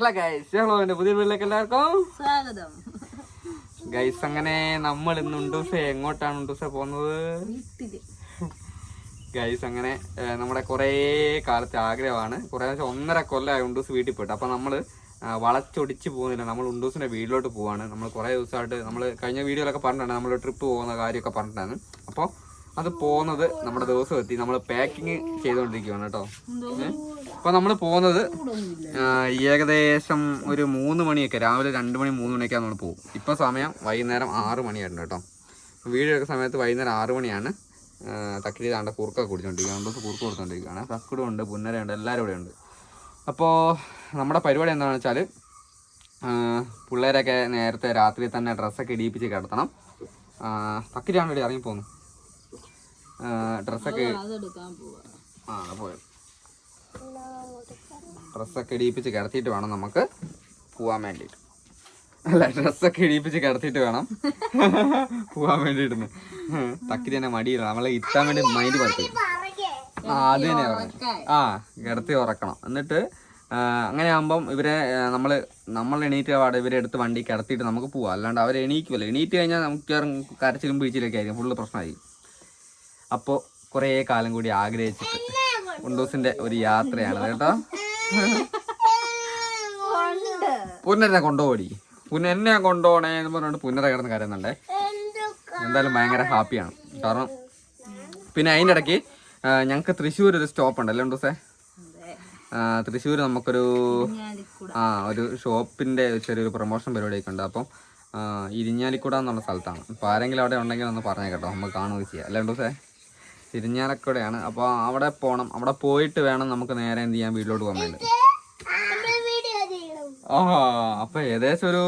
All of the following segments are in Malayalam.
ഹലോ ഗൈസ് ഹലോ എന്റെ പുതിയ വീട്ടിലേക്ക് എല്ലാവർക്കും. സ്വാഗതം. ഗൈസ് അങ്ങനെ നമ്മൾ ഇന്ന് ഉണ്ടൂസെ എങ്ങോട്ടാണ് ഉണ്ടൂസെ പോകുന്നത്? ഗൈസ് അങ്ങനെ നമ്മുടെ കുറേ കാലത്തെ ആഗ്രഹമാണ്. കുറേ ഒന്നര കൊല്ലമായി ഉണ്ടൂസ് വീട്ടിൽ പോയിട്ട്. അപ്പം നമ്മൾ വളച്ചൊടിച്ച് പോകുന്നില്ല. നമ്മൾ ഉണ്ടൂസിന്റെ വീട്ടിലോട്ട് പോവാണ്. നമ്മൾ കുറേ ദിവസമായിട്ട് നമ്മൾ കഴിഞ്ഞ വീഡിയോയിലൊക്കെ പറഞ്ഞിട്ടുണ്ട്. നമ്മൾ ട്രിപ്പ് പോകുന്ന കാര്യമൊക്കെ പറഞ്ഞിട്ടുണ്ടായിരുന്നു അപ്പോൾ അത് പോകുന്നത് നമ്മുടെ ദിവസം എത്തി നമ്മൾ പാക്കിങ് ചെയ്തുകൊണ്ടിരിക്കുകയാണ് കേട്ടോ അപ്പോൾ നമ്മൾ പോകുന്നത് ഏകദേശം ഒരു മൂന്ന് മണിയൊക്കെ രാവിലെ രണ്ട് മണി മൂന്ന് മണിയൊക്കെ നമ്മൾ പോകും. ഇപ്പോൾ സമയം വൈകുന്നേരം ആറ് മണിയായിട്ടുണ്ട് കേട്ടോ. വീഡിയോ എടുക്കുന്ന സമയത്ത് വൈകുന്നേരം ആറ് മണിയാണ്. തക്കിടി താണ്ട കുറുക്കൊക്കെ കുടിച്ചോണ്ടിരിക്കുക രണ്ടു ദിവസം കുറുക്ക് കൊടുത്തോണ്ടിരിക്കുകയാണ് തക്കുടും ഉണ്ട് പുന്നരയുണ്ട് എല്ലാവരും ഇവിടെ ഉണ്ട്. അപ്പോൾ നമ്മുടെ പരിപാടി എന്താണെന്ന് വെച്ചാൽ പിള്ളേരൊക്കെ നേരത്തെ രാത്രി തന്നെ ഡ്രസ്സൊക്കെ ഇടിയിപ്പിച്ച് കിടത്തണം. തക്കിരിയാണ് ഇവിടെ ഇറങ്ങിപ്പോന്നു ഡ്രസ്സൊക്കെ ആ പോയത് ഡ്രസ്സൊക്കെ ഇടിയിപ്പിച്ച് കിടത്തിയിട്ട് വേണം നമുക്ക് പോവാൻ വേണ്ടിയിട്ട്. അല്ല ഡ്രസ്സൊക്കെ ഇടിയിപ്പിച്ച് കിടത്തിയിട്ട് വേണം പോവാൻ വേണ്ടിയിട്ട് തക്കിരി തന്നെ മടിയില്ല നമ്മളെ ഇത്താൻ വേണ്ടി മൈൻഡ് പറ്റി ആ അത് തന്നെ ആ കിടത്തി ഉറക്കണം. എന്നിട്ട് അങ്ങനെ ആകുമ്പം ഇവരെ നമ്മൾ നമ്മൾ എണീറ്റ് പാടെ ഇവരെ എടുത്ത് വണ്ടി കിടത്തിയിട്ട് നമുക്ക് പോവാം. അല്ലാണ്ട് അവർ എണീക്കുമല്ലോ എണീറ്റ് കഴിഞ്ഞാൽ നമുക്ക് കരച്ചിലും പിഴിച്ചിലൊക്കെ ആയിരിക്കും. ഫുള്ള് പ്രശ്നമായി അപ്പോൾ കുറേ കാലം കൂടി ആഗ്രഹിച്ചിട്ട് ഉണ്ടൂസിന്റെ ഒരു യാത്രയാണ് കേട്ടോ. പുന്നരനെ കൊണ്ടുപോടി. പുന്നരനെ കൊണ്ടോണേ എന്ന് പറഞ്ഞുകൊണ്ട് പുന്നര കിടന്ന് കരയുന്നുണ്ടേ. എന്തായാലും ഭയങ്കര ഹാപ്പിയാണ്. കാരണം പിന്നെ അതിന്റെ ഇടയ്ക്ക് ഞങ്ങൾക്ക് തൃശ്ശൂർ ഒരു സ്റ്റോപ്പ് ഉണ്ടല്ലോ ഉണ്ടൂസേ? തൃശ്ശൂർ നമുക്കൊരു ആ ഒരു ഷോപ്പിന്റെ ചെറിയൊരു പ്രൊമോഷൻ പരിപാടിയൊക്കെ ഉണ്ട്. അപ്പം ഇരിഞ്ഞാലിക്കൂട എന്നുള്ള സ്ഥലത്താണ്. അപ്പോൾ ആരെങ്കിലും അവിടെ ഉണ്ടെങ്കിൽ ഒന്ന് പറഞ്ഞേ കേട്ടോ. നമുക്ക് കാണുകയും ചെയ്യാം. അല്ലേ ദിവസേ ഇരിഞ്ഞാലക്കുടയാണ് അപ്പോൾ അവിടെ പോകണം അവിടെ പോയിട്ട് വേണം നമുക്ക് നേരെ എന്ത് ചെയ്യാൻ വീട്ടിലോട്ട് പോകാൻ ആ അപ്പോൾ ഏകദേശം ഒരു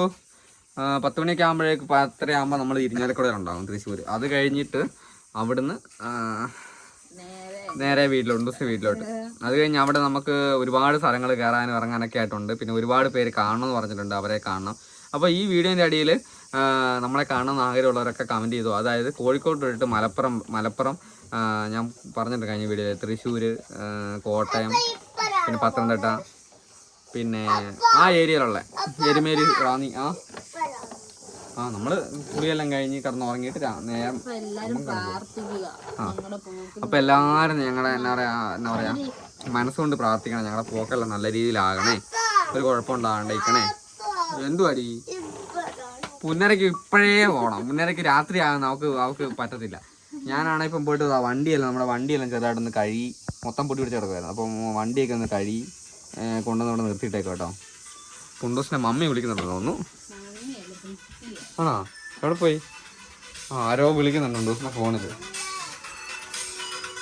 പത്ത് മണിയൊക്കെ ആകുമ്പോഴേക്ക് പത്തര ആകുമ്പോൾ നമ്മൾ ഇരിഞ്ഞാലക്കുട ഉണ്ടാകും തൃശ്ശൂർ അത് കഴിഞ്ഞിട്ട് അവിടുന്ന് നേരെ നേരെ വീട്ടിലോട്ട് ദിവസം വീട്ടിലോട്ട്. അത് കഴിഞ്ഞ് അവിടെ നമുക്ക് ഒരുപാട് സ്ഥലങ്ങൾ കയറാനും ഇറങ്ങാനൊക്കെ ആയിട്ടുണ്ട്. പിന്നെ ഒരുപാട് പേര് കാണണമെന്ന് പറഞ്ഞിട്ടുണ്ട്. അവരെ കാണണം. അപ്പോൾ ഈ വീഡിയോന്റെ അടിയിൽ നമ്മളെ കാണുന്ന ആഗ്രഹമുള്ളവരൊക്കെ കമന്റ് ചെയ്തു. അതായത് കോഴിക്കോട് തൊട്ടിട്ട് മലപ്പുറം മലപ്പുറം ഞാൻ പറഞ്ഞിട്ട് കഴിഞ്ഞ വീഡിയോയിൽ തൃശ്ശൂർ കോട്ടയം പിന്നെ പത്തനംതിട്ട പിന്നെ ആ ഏരിയയിലുള്ള എരുമേരി റാന്നി ആ. ആ നമ്മൾ കുളിയെല്ലാം കഴിഞ്ഞ് കിടന്ന് ഉറങ്ങിയിട്ട് നേരം ആ പ്രാർത്ഥിക്കുക. ഞങ്ങളുടെ പോക്ക് അപ്പൊ എല്ലാരും ഞങ്ങളുടെ എന്നാ പറയാ എന്നാ പറയാ മനസ്സുകൊണ്ട് പ്രാർത്ഥിക്കണം. ഞങ്ങളുടെ പോക്കെല്ലാം നല്ല രീതിയിലാകണേ. ഒരു കുഴപ്പമുണ്ടാകണ്ടേക്കണേ എന്തുവാടി? പുന്നരക്ക് ഇപ്പോഴേ പോകണം മുന്നരക്ക് രാത്രി ആകുന്ന അവക്ക് അവക്ക് പറ്റത്തില്ല. ഞാനാണെങ്കിൽ ഇപ്പം പോയിട്ട് വണ്ടിയെല്ലാം നമ്മുടെ വണ്ടിയെല്ലാം ചെറുതായിട്ടൊന്ന് കഴുകി മൊത്തം പൊടി പിടിച്ച് കിടക്കുമായിരുന്നു അപ്പം വണ്ടിയൊക്കെ ഒന്ന് കഴുകി കൊണ്ടുവന്ന് ഇവിടെ നിർത്തിയിട്ടേക്ക് കേട്ടോ. കുണ്ടോസിനെ മമ്മി വിളിക്കുന്നുണ്ടെന്ന് തോന്നുന്നു. ആണോ? എവിടെ പോയി? ആരോ വിളിക്കുന്നുണ്ട് കുണ്ടൂസിനെ ഫോണിൽ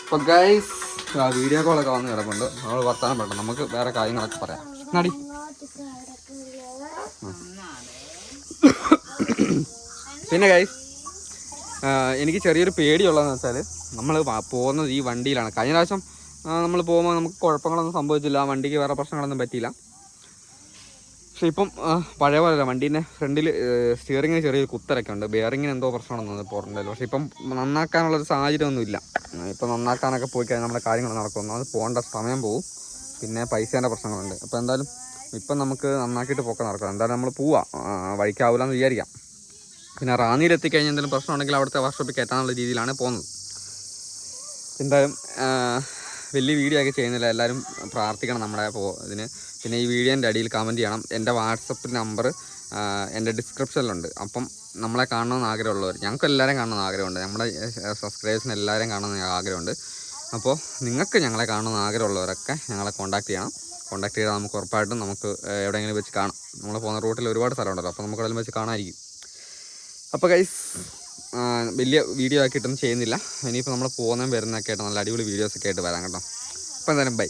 അപ്പൊ ഗൈസ് വീഡിയോ കോളൊക്കെ വന്ന് കിടപ്പുണ്ട്. നമ്മൾ വർത്താനം പെട്ടെന്ന് നമുക്ക് വേറെ കാര്യങ്ങളൊക്കെ പറയാം. നടി പിന്നെ ഗൈസ് എനിക്ക് ചെറിയൊരു പേടിയുള്ളതെന്ന് വെച്ചാൽ നമ്മൾ പോകുന്നത് ഈ വണ്ടിയിലാണ്. കഴിഞ്ഞ പ്രാവശ്യം നമ്മൾ പോകുമ്പോൾ നമുക്ക് കുഴപ്പങ്ങളൊന്നും സംഭവിച്ചില്ല. വണ്ടിക്ക് വേറെ പ്രശ്നങ്ങളൊന്നും പറ്റിയില്ല. പക്ഷെ ഇപ്പം പഴയ പോലെ വണ്ടീന്റെ ഫ്രണ്ടിൽ സ്റ്റിയറിങ്ങിന് ചെറിയൊരു കുത്തരൊക്കെ ഉണ്ട്. ബെയറിങ്ങിന് എന്തോ പ്രശ്നമുണ്ടെന്ന് പോയിട്ടുണ്ടല്ലോ പക്ഷെ ഇപ്പം നന്നാക്കാനുള്ളൊരു സാഹചര്യമൊന്നുമില്ല. ഇപ്പം നന്നാക്കാനൊക്കെ പോയി കഴിഞ്ഞാൽ നമ്മുടെ കാര്യങ്ങൾ നടക്കുന്നു അത് പോകേണ്ട സമയം പോകും. പിന്നെ പൈസേന്റെ പ്രശ്നങ്ങളുണ്ട്. അപ്പോൾ എന്തായാലും ഇപ്പം നമുക്ക് നന്നാക്കിയിട്ട് പോക്കാൻ നടക്കാം. എന്തായാലും നമ്മൾ പോവാം. വഴിക്കാവില്ല എന്ന് വിചാരിക്കാം. പിന്നെ റാന്നിയിൽ എത്തിക്കഴിഞ്ഞാൽ എന്തെങ്കിലും പ്രശ്നം ഉണ്ടെങ്കിൽ അവിടുത്തെ വർക്ക്ഷോപ്പിൽ കയറ്റാനുള്ള രീതിയിലാണ് പോകുന്നത്. എന്തായാലും വലിയ വീഡിയോ ഒക്കെ ചെയ്യുന്നില്ല. എല്ലാവരും പ്രാർത്ഥിക്കണം നമ്മുടെ ഇതിന്. പിന്നെ ഈ വീഡിയോന്റെ അടിയിൽ കമന്റ് ചെയ്യണം. എന്റെ വാട്സപ്പ് നമ്പർ എന്റെ ഡിസ്ക്രിപ്ഷനിലുണ്ട് അപ്പം നമ്മളെ കാണണമെന്ന് ആഗ്രഹമുള്ളവർ ഞങ്ങൾക്ക് എല്ലാവരും കാണണമെന്ന് ആഗ്രഹമുണ്ട്. നമ്മുടെ സബ്സ്ക്രൈബേഴ്സിന് എല്ലാവരും കാണണമെന്ന് ആഗ്രഹമുണ്ട്. അപ്പോൾ നിങ്ങൾക്ക് ഞങ്ങളെ കാണണമെന്ന് ആഗ്രഹമുള്ളവരൊക്കെ ഞങ്ങളെ കോൺടാക്ട് ചെയ്യണം. കോൺടാക്ട് ചെയ്താൽ നമുക്ക് ഉറപ്പായിട്ടും നമുക്ക് എവിടെയെങ്കിലും വെച്ച് കാണാം. നമ്മൾ പോകുന്ന റൂട്ടിൽ ഒരുപാട് സ്ഥലമുണ്ടല്ലോ. അപ്പോൾ നമുക്ക് എവിടെയെങ്കിലും വെച്ച് കാണാമായിരിക്കും. അപ്പോൾ ഗൈസ് വലിയ വീഡിയോ ആക്കിയിട്ടൊന്നും ചെയ്യുന്നില്ല. ഇനിയിപ്പോൾ നമ്മൾ പോകുന്നതും വരുന്നതൊക്കെ ആയിട്ട് നല്ല അടിപൊളി വീഡിയോസ് ഒക്കെ ആയിട്ട് വരാം കേട്ടോ. അപ്പോൾ എന്തായാലും ബൈ